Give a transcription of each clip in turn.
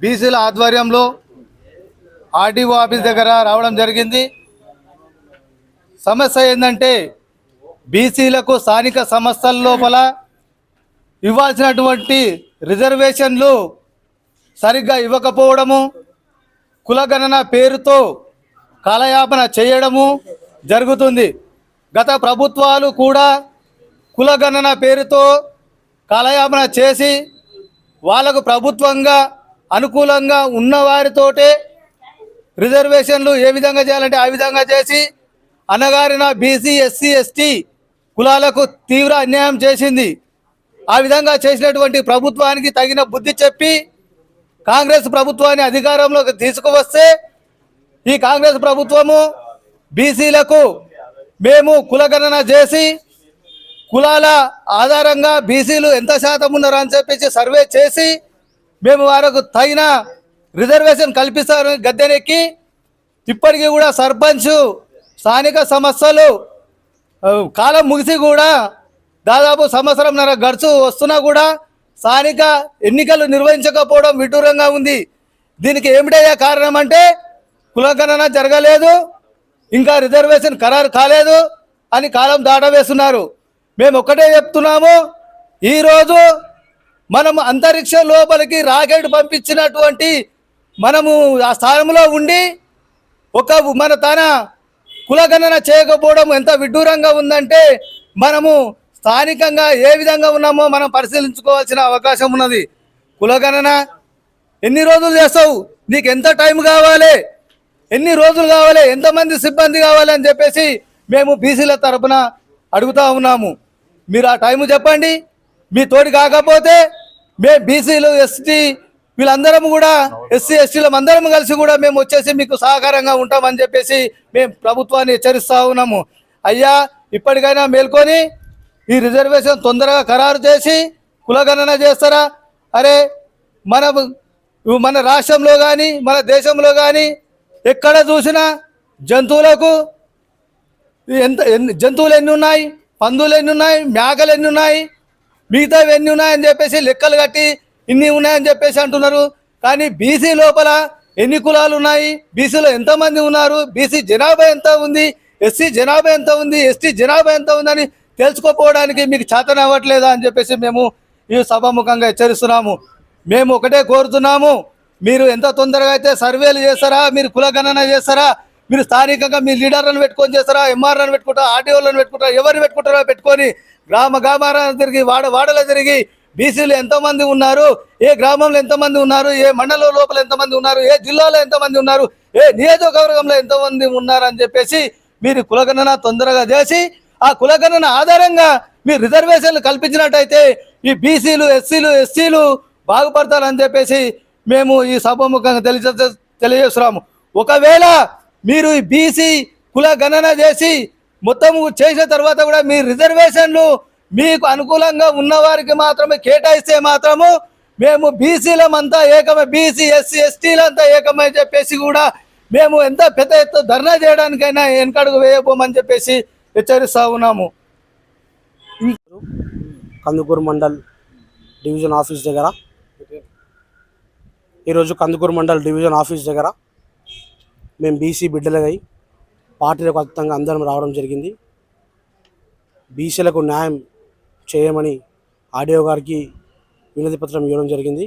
బీసీల ఆధ్వర్యంలో RDO office దగ్గర రావడం జరిగింది. సమస్య ఏంటంటే బీసీలకు స్థానిక సంస్థల లోపల ఇవ్వాల్సినటువంటి రిజర్వేషన్లు సరిగ్గా ఇవ్వకపోవడము కులగణన పేరుతో కాలయాపన చేయడము జరుగుతుంది. గత ప్రభుత్వాలు కూడా కులగణన పేరుతో కాలయాపన చేసి వాళ్ళకు ప్రభుత్వంగా అనుకూలంగా ఉన్నవారితోటే రిజర్వేషన్లు ఏ విధంగా చేయాలంటే ఆ విధంగా చేసి అనగారిన బీసీ ఎస్సీ ఎస్టీ కులాలకు తీవ్ర అన్యాయం చేసింది. ఆ విధంగా చేసినటువంటి ప్రభుత్వానికి తగిన బుద్ధి చెప్పి కాంగ్రెస్ ప్రభుత్వాన్ని అధికారంలోకి తీసుకువస్తే ఈ కాంగ్రెస్ ప్రభుత్వము బీసీలకు మేము కులగణన చేసి కులాల ఆధారంగా బీసీలు ఎంత శాతం ఉన్నారు అని చెప్పేసి సర్వే చేసి మేము వారికి తగిన రిజర్వేషన్ కల్పిస్తామని గద్దెనెక్కి ఇప్పటికీ కూడా సర్పంచ్ స్థానిక సమస్యలు కాలం ముగిసి కూడా దాదాపు సంవత్సరంన్నర గడుచు వస్తున్నా కూడా స్థానిక ఎన్నికలు నిర్వహించకపోవడం విడ్డూరంగా ఉంది. దీనికి ఏమిటయ్యే కారణం అంటే కులగణన జరగలేదు ఇంకా రిజర్వేషన్ ఖరారు కాలేదు అని కాలం దాటవేస్తున్నారు. మేము ఒక్కటే చెప్తున్నాము ఈరోజు మనము అంతరిక్ష లోపలికి రాకెట్ పంపించినటువంటి మనము ఆ స్థానంలో ఉండి ఒక మన తన కులగణన చేయకపోవడం ఎంత విడ్డూరంగా ఉందంటే మనము స్థానికంగా ఏ విధంగా ఉన్నామో మనం పరిశీలించుకోవాల్సిన అవకాశం ఉన్నది. కులగణన ఎన్ని రోజులు చేస్తావు? నీకు ఎంత టైం కావాలి? ఎన్ని రోజులు కావాలి? ఎంతమంది సిబ్బంది కావాలి అని చెప్పేసి మేము బీసీల తరపున అడుగుతా ఉన్నాము. మీరు ఆ టైం చెప్పండి. మీ తోటి కాకపోతే మేము బీసీలు ఎస్టీ వీళ్ళందరం కూడా ఎస్సీ ఎస్టీలం అందరం కలిసి కూడా మేము వచ్చేసి మీకు సహకారంగా ఉంటామని చెప్పేసి మేము ప్రభుత్వాన్ని హెచ్చరిస్తా ఉన్నాము. అయ్యా ఇప్పటికైనా మేల్కొని ఈ రిజర్వేషన్ తొందరగా ఖరారు చేసి కులగణన చేస్తారా? అరే మన మన రాష్ట్రంలో కానీ మన దేశంలో కానీ ఎక్కడ చూసినా జంతువులకు ఎంత ఎన్ని జంతువులు ఎన్ని ఉన్నాయి? పందులు ఎన్ని ఉన్నాయి? మేకలు ఎన్ని ఉన్నాయి? మిగతావి ఎన్ని ఉన్నాయని చెప్పేసి లెక్కలు కట్టి ఇన్ని ఉన్నాయని చెప్పేసి అంటున్నారు. కానీ బీసీ లోపల ఎన్ని కులాలు ఉన్నాయి? బీసీలో ఎంతమంది ఉన్నారు? బీసీ జనాభా ఎంత ఉంది? ఎస్సీ జనాభా ఎంత ఉంది? ఎస్టీ జనాభా ఎంత ఉందని తెలుసుకోపోవడానికి మీకు చేతన అవ్వట్లేదా అని చెప్పేసి మేము ఈ సభాముఖంగా హెచ్చరిస్తున్నాము. మేము ఒకటే కోరుతున్నాము. మీరు ఎంత తొందరగా అయితే సర్వేలు చేస్తారా? మీరు కులగణన చేస్తారా? మీరు స్థానికంగా మీ లీడర్లను పెట్టుకొని చేస్తారా ఎంఆర్లను పెట్టుకుంటారా ఆర్డీఓలను పెట్టుకుంటారా ఎవరిని పెట్టుకుంటారో పెట్టుకొని గ్రామ గ్రామాలను తిరిగి వాడ వాడలో తిరిగి బీసీలు ఎంతమంది ఉన్నారు ఏ గ్రామంలో ఎంతమంది ఉన్నారు ఏ మండలం లోపల ఎంతమంది ఉన్నారు ఏ జిల్లాలో ఎంతమంది ఉన్నారు ఏ నియోజకవర్గంలో ఎంతమంది ఉన్నారు అని చెప్పేసి మీరు కులగణన తొందరగా చేసి ఆ కులగణన ఆధారంగా మీరు రిజర్వేషన్లు కల్పించినట్టయితే ఈ బీసీలు ఎస్సీలు ఎస్సీలు బాగుపడతారని చెప్పేసి మేము ఈ సభాముఖంగా తెలియ తెలియజేస్తున్నాము. ఒకవేళ మీరు ఈ బీసీ కుల గణన చేసి మొత్తం చేసిన తర్వాత కూడా మీ రిజర్వేషన్లు మీకు అనుకూలంగా ఉన్నవారికి మాత్రమే కేటాయిస్తే మాత్రము మేము బీసీలమంతా ఏకమై బీసీ ఎస్సీ ఎస్టీలంతా ఏకమై చెప్పేసి కూడా మేము ఎంత పెద్ద ఎత్తు ధర్నా చేయడానికైనా వెనకడుగు వేయబోమని చెప్పేసి హెచ్చరిస్తా ఉన్నాము. కందుకూరు మండల్ డివిజన్ ఆఫీస్ దగ్గర. ఈరోజు కందుకూరు మండల్ డివిజన్ ఆఫీస్ దగ్గర మేము బీసీ బిడ్డలగై పార్టీలకు అతీతంగా అందరం రావడం జరిగింది. బీసీలకు న్యాయం చేయమని ఆడియో గారికి వినతి పత్రం ఇవ్వడం జరిగింది.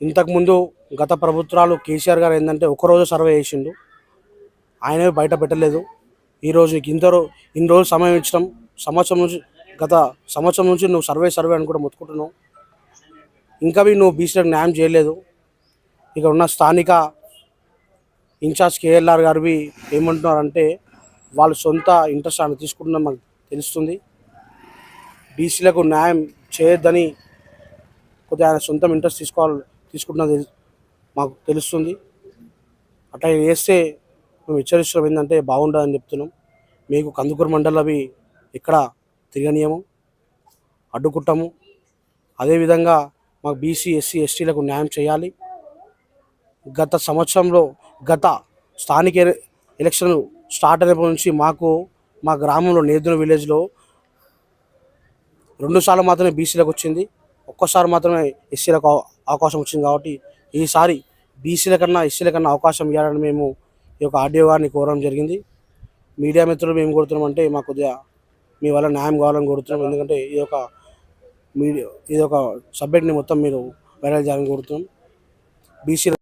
ఇంతకుముందు గత ప్రభుత్వాలు కేసీఆర్ గారు ఏంటంటే ఒకరోజు సర్వే చేసిండు. ఆయనే బయట పెట్టలేదు. ఈరోజు నీకు ఇంత ఇన్ని రోజులు సమయం ఇచ్చడం సంవత్సరం నుంచి గత సంవత్సరం నుంచి నువ్వు సర్వే సర్వే అని కూడా మొత్తుకుంటున్నావు. ఇంకా నువ్వు బీసీలకు న్యాయం చేయలేదు. ఇక ఉన్న స్థానిక ఇన్ఛార్జ్ కేఎల్ఆర్ గారివి ఏమంటున్నారంటే వాళ్ళు సొంత ఇంట్రెస్ట్ ఆయన తీసుకుంటున్న మాకు తెలుస్తుంది. బీసీలకు న్యాయం చేయొద్దని కొద్దిగా ఆయన సొంతం ఇంట్రెస్ట్ తీసుకోవాలి తీసుకుంటున్నది మాకు తెలుస్తుంది. అట్లా వేస్తే మేము హెచ్చరిస్తున్నాం ఏంటంటే బాగుండదని చెప్తున్నాం. మీకు కందుకూరు మండలం అవి ఇక్కడ తిరగనీయము అడ్డుకుంటాము. అదేవిధంగా మాకు బీసీ ఎస్సీ ఎస్టీలకు న్యాయం చేయాలి. గత సంవత్సరంలో గత స్థానిక ఎలక్షన్లు ఎలక్షన్ స్టార్ట్ అయినప్పటి నుంచి మాకు మా గ్రామంలో నేదున విలేజ్లో రెండు సార్లు మాత్రమే బీసీలకు వచ్చింది. ఒక్కసారి మాత్రమే ఎస్సీలకు అవకాశం వచ్చింది కాబట్టి ఈసారి బీసీల కన్నా ఎస్సీల కన్నా అవకాశం ఇవ్వాలని మేము ఈ యొక్క ఆర్డీఓ గారిని కోరడం జరిగింది. మీడియా మిత్రులు మేము కోరుతున్నాం అంటే మాకు కొద్దిగా మీ వల్ల న్యాయం కావాలని కోరుతున్నాం. ఎందుకంటే ఇది ఒక మీడియా ఇది ఒక సబ్జెక్ట్ని మొత్తం మీరు వైరల్ చేయాలని కోరుతున్నాం. బీసీల